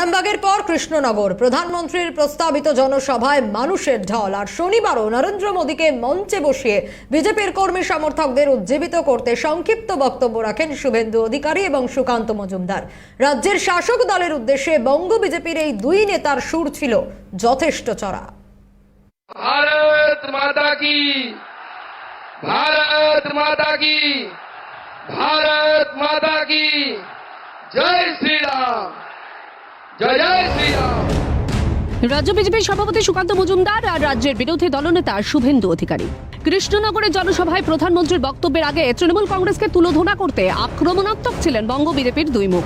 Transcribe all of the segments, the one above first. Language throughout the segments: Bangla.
আরামবাগের পর কৃষ্ণনগর। প্রধানমন্ত্রীর প্রস্তাবিত জনসভায় মানুষের ঢল আর শনিবারও নরেন্দ্র মোদীকে মঞ্চে বসিয়ে বিজেপির কর্মী সমর্থকদের উজ্জীবিত করতে সংক্ষিপ্ত বক্তব্য রাখেন শুভেন্দু অধিকারী এবং সুকান্ত মজুমদার। রাজ্যের শাসক দলের উদ্দেশ্যে বঙ্গ বিজেপির এই দুই নেতার সুর ছিল যথেষ্ট চড়া। ভারত মাতা কি? ভারত মাতা কি? ভারত মাতা কি? জয় শ্রীরাম। রাজ্য বিজেপির সভাপতি সুকান্ত মজুমদার আর রাজ্যের বিরোধী দলনেতা শুভেন্দু অধিকারী। কৃষ্ণনগরের জনসভায় প্রধানমন্ত্রীর বক্তব্যের আগে তৃণমূল কংগ্রেসকে তুলোধনা করতে আক্রমণাত্মক ছিলেন বঙ্গ বিজেপির দুই মুখ।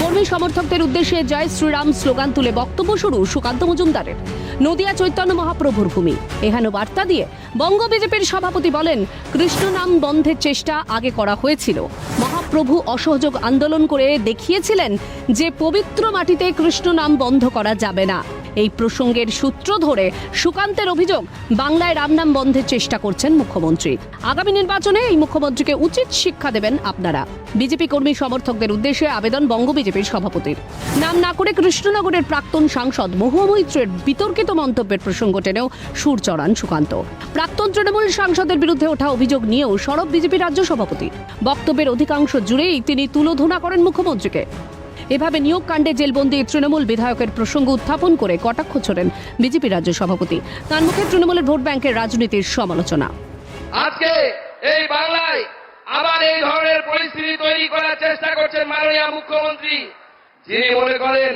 কর্মী সমর্থকদের উদ্দেশ্যে জয় শ্রীরাম স্লোগান তুলে বক্তব্য শুরু সুকান্ত মজুমদারের। নদিয়া চৈতন্য মহাপ্রভুর ভূমি। এহেন বার্তা দিয়ে বঙ্গ বিজেপির সভাপতি বলেন, কৃষ্ণনাম বন্ধের চেষ্টা আগে করা হয়েছিল। মহা মহাপ্রভু অসহযোগ আন্দোলন করে দেখিয়েছিলেন যে পবিত্র মাটিতে কৃষ্ণ নাম বন্ধ করা যাবে না। এই প্রসঙ্গের সূত্র ধরে সুকান্তের অভিযোগ, বাংলায় রামনাম বন্ধের চেষ্টা করছেন মুখ্যমন্ত্রী। আগামী নির্বাচনে এই মুখ্যমন্ত্রীকে উচিত শিক্ষা দেবেন আপনারা। বিজেপি কর্মী সমর্থকদের উদ্দেশ্যে আবেদন বঙ্গ বিজেপির সভাপতির। নাম না করে কৃষ্ণনগরের প্রাক্তন সাংসদ মহুয়া মৈত্রের বিতর্কিত মন্তব্যের প্রসঙ্গ টেনেও সুর চড়ান সুকান্ত। প্রাক্তন তৃণমূল সাংসদের বিরুদ্ধে ওঠা অভিযোগ নিয়েও সরব বিজেপি রাজ্য সভাপতি। বক্তব্যের অধিকাংশ জুড়েই তিনি তুলোধনা করেন মুখ্যমন্ত্রীকে। এভাবে নিয়োগ কাণ্ডে জেলবন্দি তৃণমূল বিধায়কের প্রসঙ্গ উত্থাপন করে কটাক্ষ ছোড়েন বিজেপি রাজ্য সভাপতি। তার মুখে তৃণমূলের ভোট ব্যাংকের রাজনীতির সমালোচনা। আজকে এই বাংলায় আবার এই ধরনের পরিস্থিতি তৈরি করার চেষ্টা করছেন মাননীয় মুখ্যমন্ত্রী। যিনি মনে করেন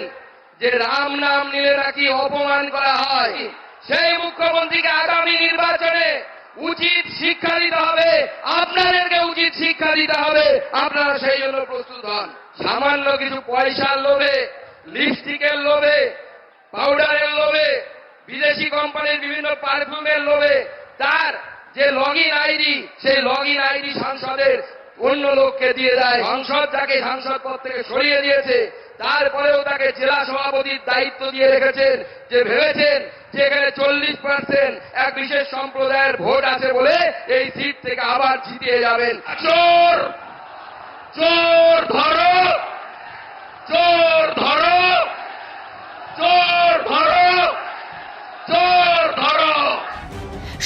যে রাম নাম নিলে নাকি অপমান করা হয়, সেই মুখ্যমন্ত্রীকে আগামী নির্বাচনে উচিত শিক্ষা দিতে হবে। আপনাদেরকে উচিত শিক্ষা দিতে হবে। আপনারা সেই জন্য প্রস্তুত হন। সামান্য কিছু পয়সার লোভে লিপস্টিকের লোভে পাউডারের লোভে, বিদেশি কোম্পানির বিভিন্ন পারফিউমের লোভে, তার যে লগ আইডি সেই লগ আইডি সাংসদের অন্য লোককে দিয়ে দেয়। সংসদ তাকে সাংসদ পদ থেকে সরিয়ে দিয়েছে। তারপরেও তাকে জেলা সভাপতির দায়িত্ব দিয়ে রেখেছেন, যে ভেবেছেন যে এখানে চল্লিশ পার্সেন্ট এক বিশেষ সম্প্রদায়ের ভোট আছে বলে এই সিট থেকে আবার জিতিয়ে যাবেন। চোর! চোর ধরো চোর ধরো চোর ধরো চোর ধরো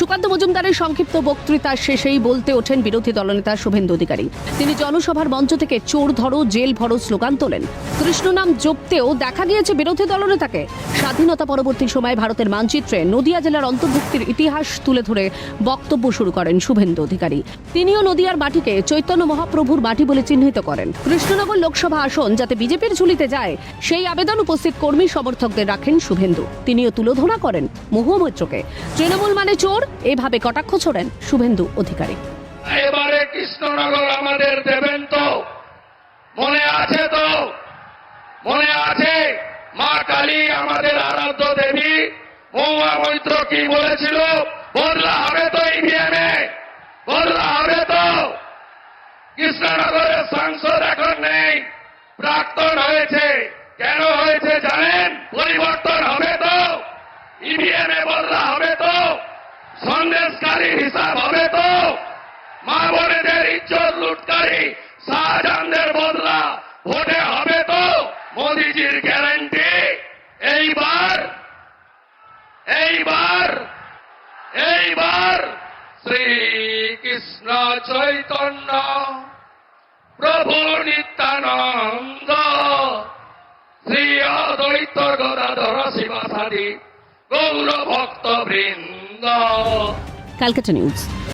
সুকান্ত মজুমদারের সংক্ষিপ্ত বক্তৃতার শেষেই বলতে ওঠেন বিরোধী দলনেতা শুভেন্দু অধিকারী। তিনি জনসভার মঞ্চ থেকে চোর ধরো, জেল ভরো স্লোগান তোলেন। কৃষ্ণ নাম জপতেও দেখা গিয়েছে বিরোধী দলনেতাকে। স্বাধীনতা পরবর্তী সময়ে ভারতের মানচিত্রে নদিয়া জেলার অন্তর্ভুক্তির ইতিহাস তুলে ধরে বক্তব্য শুরু করেন শুভেন্দু অধিকারী। তিনিও নদিয়ার মাটিকে চৈতন্য মহাপ্রভুর মাটি বলে চিহ্নিত করেন। কৃষ্ণনগর লোকসভা আসন যাতে বিজেপির ঝুলিতে যায়, সেই আবেদন উপস্থিত কর্মী সমর্থকদের রাখেন শুভেন্দু। তিনিও তুলোধনা করেন মহুয়া মৈত্রকে। তৃণমূল মানে চোর এভাবে কটাক্ষ ছোড়েন শুভেন্দু অধিকারী। এবারে কৃষ্ণনগর আমাদের দেবেন তো। মনে আছে তো? মনে আছে? মা কালী আমাদের আরাধ্য দেবী। মহুয়া মৈত্র কি বলেছিল? বদলা হবে তো ইভিএমে বদলা হবে তো। কৃষ্ণনগরের সাংসদ এখন নেই, প্রাক্তন হয়েছে জানেন পরিবর্তন হবে তো ইভিএমে বদলা হবে তো সন্দেশকারী হিসাব হবে তো? মা বোনেদের ইজ্জত লুটকারী শাহজাহানদের বদলা ভোটে হবে তো? মোদিজির গ্যারান্টি? এইবার এইবার এইবার শ্রীকৃষ্ণ চৈতন্য, প্রভু নিত্যানন্দ, শ্রী অদ্বৈত গদাধর শিবাসাদি গৌর ভক্ত বৃন্দ go. Calcutta News.